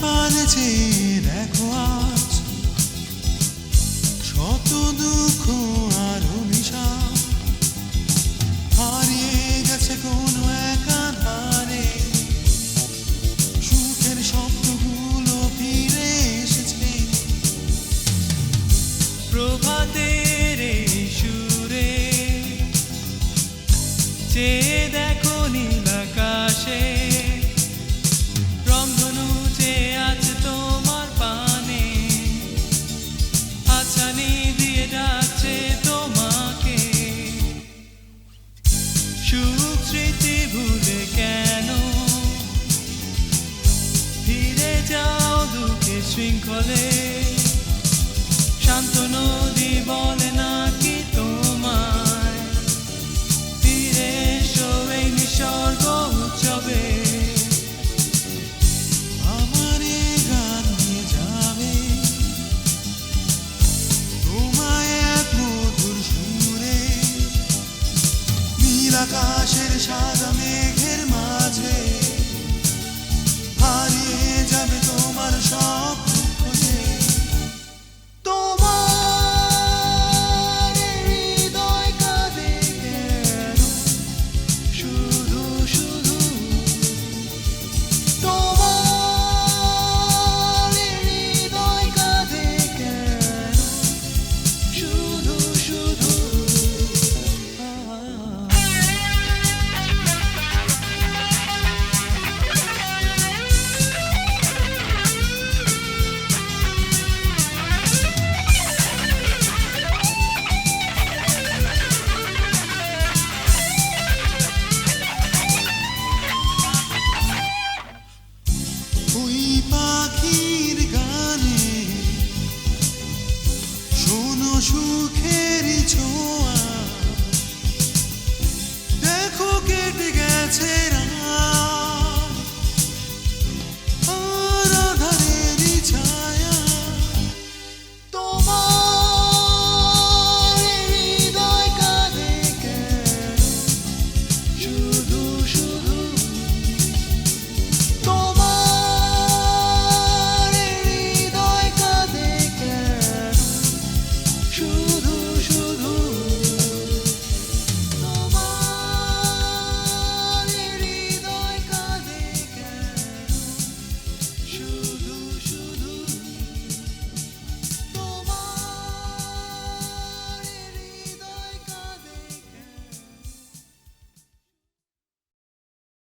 পারে যে দেখো আজ শৃঙ্খলে। শান্ত নদী বলে নাকি তোমায়। ফিরে এসো নিসর্গ উৎসবে। যাবে। তোমায় মধুর আকাশের সাথে সুখের ছোঁয়া। দেখো কেটে গেছে